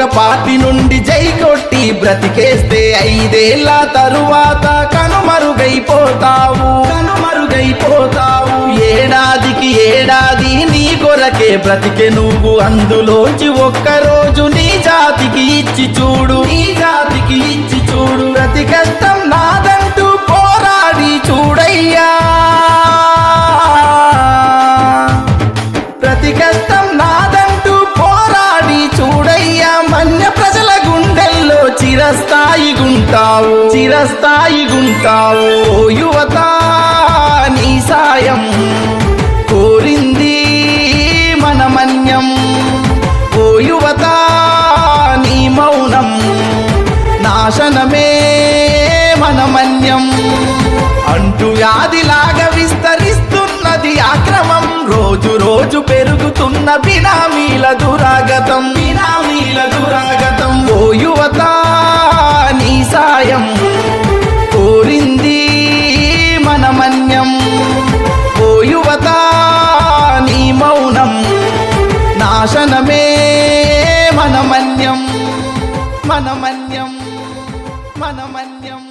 ఒక పార్టీ నుండి జై కొట్టి బ్రతికేస్తే ఐదేళ్ళ తరువాత కనుమరుగైపోతావు. కనుమరుగైపోతావు. ఏడాదికి ఏడాది నీ కొరకే బ్రతికే నువ్వు అందులోంచి ఒక్కరోజు నీ జా చిరస్థాయి గుంటావు చిరస్థాయి గుంటావు ఓ యువత నీ సాయం. కోరింది మనమన్యం. ఓ యువత నీ మౌనం. నాశనమే మనమన్యం. అంటూ వ్యాధిలాగా విస్తరిస్తున్నది ఆక్రమం రోజు రోజు పెరుగుతున్న బినామీల దురాగతం. బినామీల దురాగతం. ఓ యువత కోరింది మనమన్యం. ఓ యువత నీ మౌనం. నాశనమే మనమన్యం. మనమన్యం మనమన్యం.